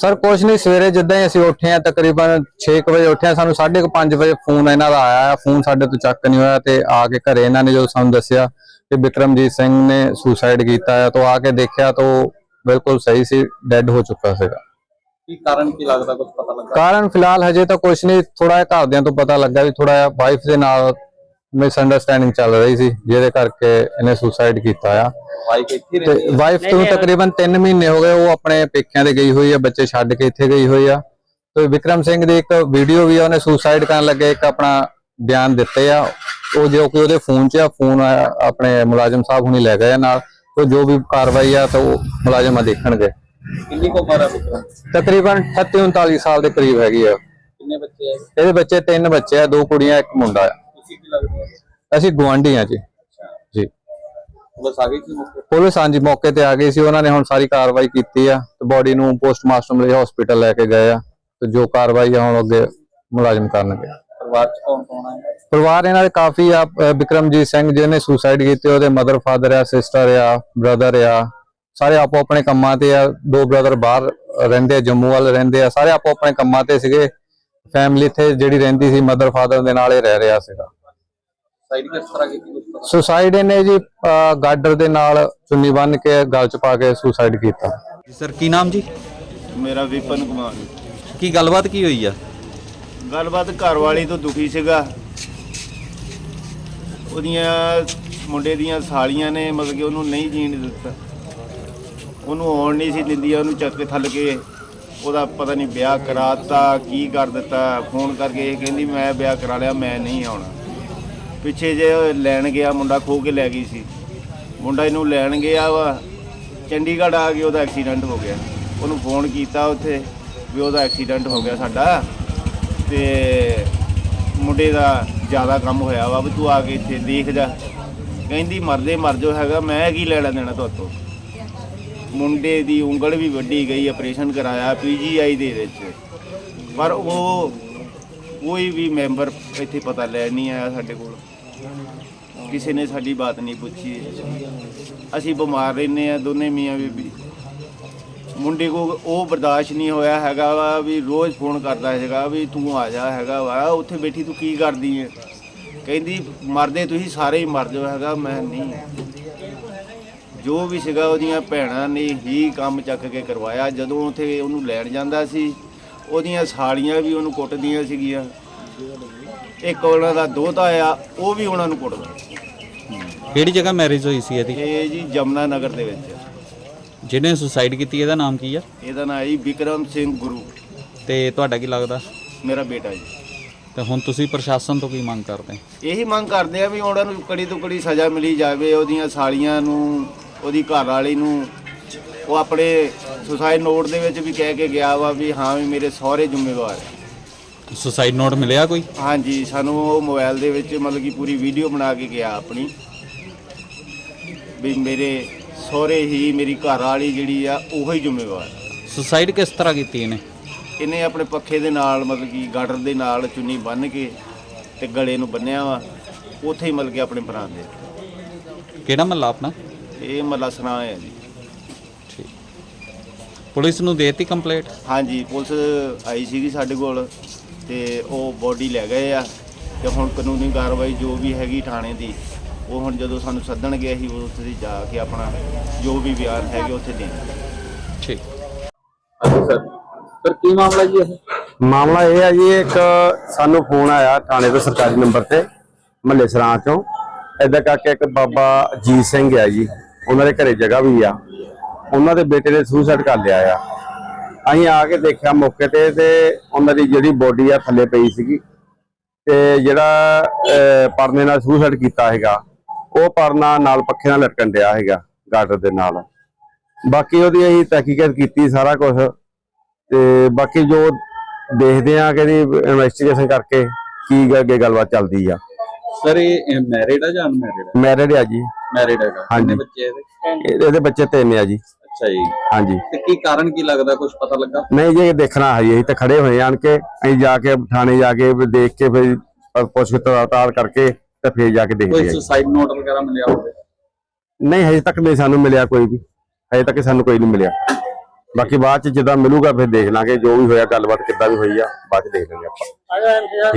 Sir ਕੁਛ ਨਹੀਂ ਸਵੇਰੇ ਜਿੱਦਾਂ ਹੀ ਅਸੀਂ ਉੱਠੇ ਆ ਤਕਰੀਬਨ 6 ਵਜੇ ਉੱਠੇ ਆ ਸਾਨੂੰ 5:30 ਵਜੇ ਫੋਨ ਇਹਨਾਂ ਦਾ ਆਇਆ ਫੋਨ ਸਾਡੇ ਤੋਂ ਚੱਕ ਨਹੀਂ ਹੋਇਆ ਤੇ ਆ ਕੇ ਘਰੇ ਇਹਨਾਂ ਨੇ ਜੋ ਸਾਨੂੰ ਦੱਸਿਆ ਕਿ ਵਿਕਰਮਜੀਤ ਸਿੰਘ ਨੇ ਸੁਸਾਈਡ ਕੀਤਾ ਹੈ ਤਾਂ ਆ ਕੇ ਦੇਖਿਆ ਤਾਂ ਬਿਲਕੁਲ ਸਹੀ ਸੀ ਡੈੱਡ ਹੋ ਚੁੱਕਾ ਸੀਗਾ। ਕੀ ਕਾਰਨ ਕੀ ਲੱਗਦਾ ਕੁਝ ਪਤਾ ਲੱਗਾ? ਕਾਰਨ ਫਿਲਹਾਲ ਹਜੇ ਤਾਂ ਕੁਛ ਨਹੀਂ ਥੋੜਾ ਘਰਦਿਆਂ ਤੋਂ ਪਤਾ ਲੱਗਾ ਵੀ ਥੋੜਾ ਵਾਈਫ ਦੇ ਨਾਲ ਮਿਸਅੰਡਰਸਟੈਂਡਿੰਗ ਚੱਲ ਰਹੀ ਸੀ ਜਿਹਦੇ ਕਰਕੇ ਇਹਨੇ ਸੁਸਾਈਡ ਕੀਤਾ ਆ। ਇੱਥੇ ਤੇ ਵਾਈਫ ਤੋਂ ਤਕਰੀਬਨ 3 ਮਹੀਨੇ ਹੋ ਗਏ ਉਹ ਆਪਣੇ ਪੇਕਿਆਂ ਦੇ ਗਈ ਹੋਈ ਆ ਬੱਚੇ ਛੱਡ ਕੇ ਇੱਥੇ ਗਈ ਹੋਈ ਆ। ਤੇ ਵਿਕਰਮ ਸਿੰਘ ਦੀ ਇੱਕ ਵੀਡੀਓ ਵੀ ਆ ਉਹਨੇ ਸੁਸਾਈਡ ਕਰਨ ਲੱਗੇ ਇੱਕ ਆਪਣਾ ਬਿਆਨ ਦਿੱਤੇ ਆ। ਉਹ ਜੋ ਕਿ ਉਹਦੇ ਫੋਨ 'ਚ ਆ ਫੋਨ ਆਪਣੇ ਮੁਲਾਜ਼ਮ ਸਾਹਿਬ ਹੁਣੀ ਲੈ ਗਏ ਆ ਨਾਲ। ਤੇ ਜੋ ਵੀ ਕਾਰਵਾਈ ਆ ਤਾਂ ਉਹ ਮੁਲਾਜ਼ਮ ਆ ਦੇਖਣਗੇ। ਕਿੰਨੀ ਕੁ ਉਮਰ ਹੈ ਵਿਕਰਮ? ਤਕਰੀਬਨ 38 39 ਸਾਲ ਦੇ ਕਰੀਬ ਹੈਗੀ ਆ। ਕਿੰਨੇ ਬੱਚੇ ਹੈ ਇਹਦੇ ਬੱਚੇ ਤਿੰਨ ਬੱਚੇ ਆ ਦੋ ਕੁੜੀਆਂ ਇੱਕ ਮੁੰਡਾ ਆ। ਅਸੀਂ ਗੁਆਂਢੀ ਆ ਜੀ। ਜੀ। ਬਸ ਆ ਗਈ ਸੀ ਮੌਕੇ ਪੁਲਿਸ ਹਾਂਜੀ ਮੌਕੇ ਤੇ ਆ ਗਈ ਸੀ। ਉਹਨਾਂ ਨੇ ਹੁਣ ਸਾਰੀ ਕਾਰਵਾਈ ਕੀਤੀ ਆ ਤੇ ਬੋਡੀ ਨੂੰ ਪੋਸਟਮਾਰਟਮ ਲਈ ਹਸਪੀਟਲ ਲੈ ਕੇ ਗਏ ਆ ਤੇ ਜੋ ਕਾਰਵਾਈ ਆ ਹੁਣ ਅੱਗੇ ਮੁਲਾਜ਼ਮ ਕਰਨਗੇ। ਪਰਿਵਾਰ ਚ ਕੌਣ ਕੌਣ ਹੈ ਪਰਿਵਾਰ ਇਹਨਾਂ ਦੇ ਕਾਫੀ ਆ ਅਹ ਵਿਕਰਮਜੀਤ ਸਿੰਘ ਜਿਹਨੇ ਸੁਸਾਈਡ ਕੀਤੀ ਉਹਦੇ ਮਦਰ ਫਾਦਰ ਆ ਸਿਸਟਰ ਆ ਬ੍ਰਦਰ ਆ ਸਾਰੇ ਆਪੋ ਆਪਣੇ ਕੰਮਾਂ ਤੇ ਆ ਦੋ ਬ੍ਰਦਰ ਬਾਹਰ ਰਹਿੰਦੇ ਆ ਜੰਮੂ ਵਾਲੇ ਰਹਿੰਦੇ ਆ ਸਾਰੇ ਆਪੋ ਆਪਣੇ ਕੰਮਾਂ ਤੇ ਸੀਗੇ। ਫੈਮਿਲੀ ਇੱਥੇ ਜਿਹੜੀ ਰਹਿੰਦੀ ਸੀ ਮਦਰ ਫਾਦਰ ਦੇ ਨਾਲ ਹੀ ਰਹਿ ਰਿਹਾ ਸੀਗਾ। ਸਾਈਡ ਕਿਸ ਤਰ੍ਹਾਂ ਕੀਤੀ ਕੁਝ ਪਤਾ? ਸੁਸਾਈਡ ਇਹਨੇ ਜੀ ਅਹ ਗਾਡਰ ਦੇ ਨਾਲ ਚੁੰਨੀ ਬੰਨ ਕੇ ਗਲ ਚ ਪਾ ਕੇ ਸੁਸਾਈਡ ਕੀਤਾ। ਜੀ ਸਰ ਕੀ ਨਾਮ ਜੀ? ਮੇਰਾ ਵਿਪਨ ਕੁਮਾਰ। ਕੀ ਗੱਲਬਾਤ ਕੀ ਹੋਈ ਆ? ਗੱਲਬਾਤ ਘਰ ਵਾਲੀ ਤੋਂ ਦੁਖੀ ਸੀਗਾ। ਉਹਦੀਆਂ ਮੁੰਡੇ ਦੀਆਂ ਸਾਲੀਆਂ ਨੇ ਮਤਲਬ ਕਿ ਉਹਨੂੰ ਨਹੀਂ ਜੀਣ ਦਿੱਤਾ। ਉਹਨੂੰ ਆਉਣ ਨਹੀਂ ਸੀ ਦਿੰਦੀਆਂ ਉਹਨੂੰ ਚੱਕ ਕੇ ਥੱਲ ਕੇ ਉਹਦਾ ਪਤਾ ਨਹੀਂ ਵਿਆਹ ਕਰਾਤਾ ਕੀ ਕਰ ਦਿੱਤਾ ਫੋਨ ਕਰਕੇ ਇਹ ਕਹਿੰਦੀ ਮੈਂ ਵਿਆਹ ਕਰਾ ਲਿਆ ਮੈਂ ਨਹੀਂ ਆਉਣਾ। ਪਿੱਛੇ ਜੇ ਲੈਣ ਗਿਆ, ਮੁੰਡਾ ਖੋ ਕੇ ਲੈ ਗਈ ਸੀ। ਮੁੰਡਾ ਇਹਨੂੰ ਲੈਣ ਗਿਆ ਵਾ, ਚੰਡੀਗੜ੍ਹ ਆ ਕੇ ਉਹਦਾ ਐਕਸੀਡੈਂਟ ਹੋ ਗਿਆ। ਉਹਨੂੰ ਫੋਨ ਕੀਤਾ ਉੱਥੇ ਵੀ ਉਹਦਾ ਐਕਸੀਡੈਂਟ ਹੋ ਗਿਆ ਸਾਡਾ। ਤੇ ਮੁੰਡੇ ਦਾ ਜ਼ਿਆਦਾ ਕੰਮ ਹੋਇਆ ਵਾ ਵੀ ਤੂੰ ਆ ਕੇ ਇੱਥੇ ਦੇਖ ਜਾ। ਕਹਿੰਦੀ, ਮਰਦੇ ਮਰ ਜੋ ਹੈਗਾ, ਮੈਂ ਕੀ ਲੈਣਾ ਦੇਣਾ ਤੁਹਾਤੋਂ ਮੁੰਡੇ ਦੀ ਉਂਗਲ ਵੀ ਵੱਡੀ ਗਈ ਆਪਰੇਸ਼ਨ ਕਰਾਇਆ ਪੀਜੀਆਈ ਦੇ ਵਿੱਚ। ਪਰ ਉਹ ਕੋਈ ਵੀ ਮੈਂਬਰ ਇੱਥੇ ਪਤਾ ਲੈ ਨਹੀਂ ਆਇਆ ਸਾਡੇ ਕੋਲ। ਕਿਸੇ ਨੇ ਸਾਡੀ ਬਾਤ ਨਹੀਂ ਪੁੱਛੀ। ਅਸੀਂ ਬਿਮਾਰ ਰਹਿੰਦੇ ਆ ਦੋਨੇ ਮੀਆਂ ਬੀਬੀ। ਮੁੰਡੇ ਕੋ ਉਹ ਬਰਦਾਸ਼ਤ ਨਹੀਂ ਹੋਇਆ ਹੈਗਾ ਵਾ ਵੀ ਰੋਜ਼ ਫੋਨ ਕਰਦਾ ਹੈਗਾ ਵੀ ਤੂੰ ਆ ਜਾ ਹੈਗਾ ਵਾ, ਉੱਥੇ ਬੈਠੀ ਤੂੰ ਕੀ ਕਰਦੀ ਹੈ ਕਹਿੰਦੀ, ਮਰਦੇ ਤੁਸੀਂ ਸਾਰੇ ਹੀ ਮਰ ਜਾਓ। ਹੈਗਾ, ਮੈਂ ਨਹੀਂ। ਜੋ ਵੀ ਸੀਗਾ ਉਹਦੀਆਂ ਭੈਣਾਂ ਨੇ ਹੀ ਕੰਮ ਚੱਕ ਕੇ ਕਰਵਾਇਆ। ਜਦੋਂ ਉੱਥੇ ਉਹਨੂੰ ਲੈਣ ਜਾਂਦਾ ਸੀ ਉਹਦੀਆਂ ਸਾਲੀਆਂ ਵੀ ਉਹਨੂੰ ਕੁੱਟਦੀਆਂ ਸੀਗੀਆਂ। ਇੱਕ ਉਹਨਾਂ ਦਾ ਦੋਤਾ ਆ ਉਹ ਵੀ ਉਹਨਾਂ ਨੂੰ ਕੁੱਟਦਾ। ਕਿਹੜੀ ਜਗ੍ਹਾ ਮੈਰਿਜ ਹੋਈ ਸੀ ਇਹਦੀ? ਇਹ ਜੀ ਜਮਨਾ ਨਗਰ ਦੇ ਵਿੱਚ। ਜਿਹਨੇ ਸੁਸਾਈਡ ਕੀਤੀ ਇਹਦਾ ਨਾਮ ਕੀ ਆ? ਇਹਦਾ ਨਾਂ ਹੈ ਜੀ ਵਿਕਰਮ ਸਿੰਘ ਗੁਰੂ। ਤੇ ਤੁਹਾਡਾ ਕੀ ਲੱਗਦਾ? ਮੇਰਾ ਬੇਟਾ ਜੀ। ਤੇ ਹੁਣ ਤੁਸੀਂ ਪ੍ਰਸ਼ਾਸਨ ਤੋਂ ਕੀ ਮੰਗ ਕਰਦੇ? ਇਹੀ ਮੰਗ ਕਰਦੇ ਆ ਵੀ ਉਹਨਾਂ ਨੂੰ ਕੜੀ ਤੋਂ ਕੜੀ ਸਜ਼ਾ ਮਿਲੀ ਜਾਵੇ ਉਹਦੀਆਂ ਸਾਲੀਆਂ ਨੂੰ ਉਹਦੀ ਘਰ ਵਾਲੀ ਨੂੰ ਉਹ ਆਪਣੇ ਸੁਸਾਈਡ ਨੋਟ ਦੇ ਵਿੱਚ ਵੀ ਕਹਿ ਕੇ ਗਿਆ ਵਾ ਵੀ ਹਾਂ ਵੀ ਮੇਰੇ ਸਹੁਰੇ ਜ਼ਿੰਮੇਵਾਰ ਹੈ। ਸੁਸਾਈਡ ਨੋਟ ਮਿਲਿਆ ਕੋਈ? ਹਾਂਜੀ ਸਾਨੂੰ ਉਹ ਮੋਬਾਈਲ ਦੇ ਵਿੱਚ ਮਤਲਬ ਕਿ ਪੂਰੀ ਵੀਡੀਓ ਬਣਾ ਕੇ ਗਿਆ ਆਪਣੀ। ਵੀ ਮੇਰੇ ਸਹੁਰੇ ਹੀ ਮੇਰੀ ਘਰ ਵਾਲੀ ਜਿਹੜੀ ਆ ਉਹੀ ਜ਼ਿੰਮੇਵਾਰ ਹੈ। ਸੁਸਾਈਡ ਕਿਸ ਤਰ੍ਹਾਂ ਕੀਤੀ ਇਹਨੇ? ਇਹਨੇ ਆਪਣੇ ਪੱਖੇ ਦੇ ਨਾਲ ਮਤਲਬ ਕਿ ਗਾਡਰ ਦੇ ਨਾਲ ਚੁੰਨੀ ਬੰਨ੍ਹ ਕੇ ਤੇ ਗਲੇ ਨੂੰ ਬੰਨਿਆ ਵਾ। ਉੱਥੇ ਹੀ ਮਤਲਬ ਕਿ ਆਪਣੇ ਪ੍ਰਾਣ ਦੇ ਕਿਹੜਾ ਮਹੱਲਾ ਆਪਣਾ? ਇਹ ਮੱਲਾ ਸਰਾਂ ਹੈ ਜੀ। ਪੁਲਿਸ ਨੂੰ ਦੇਤੀ ਕੰਪਲੇਂਟ? ਹਾਂਜੀ ਪੁਲਿਸ ਆਈ ਸੀਗੀ ਸਾਡੇ ਕੋਲ ਤੇ ਉਹ ਬੋਡੀ ਲੈ ਗਏ ਆ ਤੇ ਹੁਣ ਕਾਨੂੰਨੀ ਕਾਰਵਾਈ ਜੋ ਵੀ ਹੈਗੀ ਥਾਣੇ ਦੀ ਉਹ ਹੁਣ ਜਦੋਂ ਸਾਨੂੰ ਸੱਦਣਗੇ ਅਸੀਂ ਉੱਥੇ ਦੀ ਜਾ ਕੇ ਆਪਣਾ ਜੋ ਵੀ ਬਿਆਨ ਹੈਗੇ ਉੱਥੇ ਦੇਣਗੇ ਠੀਕ। ਹਾਂਜੀ ਸਰ। ਸਰ ਕੀ ਮਾਮਲਾ ਜੀ ਇਹ? ਮਾਮਲਾ ਇਹ ਹੈ ਜੀ ਇੱਕ ਸਾਨੂੰ ਫੋਨ ਆਇਆ ਥਾਣੇ ਤੋਂ ਸਰਕਾਰੀ ਨੰਬਰ ਤੇ ਮਹੱਲੇ ਸਰਾਂ ਚੋਂ। ਏਦਾਂ ਕਰਕੇ ਇੱਕ ਬਾਬਾ ਜੀਤ ਸਿੰਘ ਹੈ ਜੀ ਉਹਨਾਂ ਦੇ ਘਰੇ ਜਗ੍ਹਾ ਵੀ ਆ। ਉਹਨਾਂ ਦੇ ਬੇਟੇ ਨੇ ਸੁਸਾਈਡ ਕਰ ਲਿਆ ਆ। ਅਸੀਂ ਆ ਕੇ ਦੇਖਿਆ ਮੌਕੇ ਤੇ ਤੇ ਉਹਨਾਂ ਦੀ ਜਿਹੜੀ ਬੋਡੀ ਆ ਥੱਲੇ ਪਈ ਸੀਗੀ। ਤੇ ਜਿਹੜਾ ਪਰਨੇ ਨਾਲ ਸੁਸਾਈਡ ਕੀਤਾ ਹੈਗਾ ਉਹ ਪਰਨਾ ਨਾਲ ਪੱਖੇ ਨਾਲ ਲਟਕਣ ਡਿਆ ਹੈਗਾ ਗਾਰਡਰ ਦੇ ਨਾਲ। ਬਾਕੀ ਉਹਦੀ ਅਸੀਂ ਤਹਿਕੀਕਤ ਕੀਤੀ ਸਾਰਾ ਕੁਝ ਤੇ ਬਾਕੀ ਜੋ ਦੇਖਦੇ ਆ ਕਿ ਇਹਦੀ ਇਨਵੈਸਟੀਗੇਸ਼ਨ ਕਰਕੇ ਕੀ ਅੱਗੇ ਗੱਲਬਾਤ ਚੱਲਦੀ ਆ। ਸਰ ਇਹ ਮੈਰਿਡ ਹੈ ਜਾਂ ਅਨਮੈਰਿਡ ਮੈਰਿਡ ਆ ਜੀ। ਮੈਰਿਡ ਹੈਗਾ। ਹਾਂਜੀ। ਬੱਚੇ ਇਹਦੇ? ਇਹ- ਇਹਦੇ ਬੱਚੇ ਤਿੰਨ ਆ ਜੀ। ਅੱਛਾ ਜੀ। ਹਾਂਜੀ। ਤੇ ਕੀ ਕਾਰਨ ਕੀ ਲੱਗਦਾ? ਕੁਝ ਪਤਾ ਲੱਗਾ? ਨਹੀਂ ਜੀ ਇਹ ਦੇਖਣਾ ਹੈ ਅਸੀਂ ਤਾਂ ਖੜੇ ਹੋਏ ਆਣ ਕੇ। ਅਸੀਂ ਜਾ ਕੇ ਥਾਣੇ ਜਾ ਕੇ ਵੀ ਦੇਖ ਕੇ ਫਿਰ ਪੁੱਛ ਤਾਲ ਕਰਕੇ ਤੇ ਫਿਰ ਜਾ ਕੇ ਦੇਖਦੇ ਕੋਈ ਜੀ। ਸੁਸਾਈਡ ਨੋਟ ਵਗੈਰਾ ਮਿਲਿਆ ਹੋਵੇ? ਨਹੀਂ ਹਜੇ ਤੱਕ ਨਹੀਂ ਸਾਨੂੰ ਮਿਲਿਆ ਕੋਈ ਵੀ। ਹਜੇ ਤੱਕ ਸਾਨੂੰ ਕੋਈ ਨਹੀਂ ਮਿਲਿਆ। ਬਾਕੀ ਬਾਅਦ ਚ ਜਿੱਦਾਂ ਮਿਲੂਗਾ ਫਿਰ ਦੇਖ ਲਾਂਗੇ। ਜੋ ਵੀ ਹੋਇਆ ਗੱਲਬਾਤ ਕਿੱਦਾਂ ਵੀ ਹੋਈ ਆ ਬਾਅਦ ਚ ਦੇਖ ਲਾਂਗੇ ਆਪਾਂ।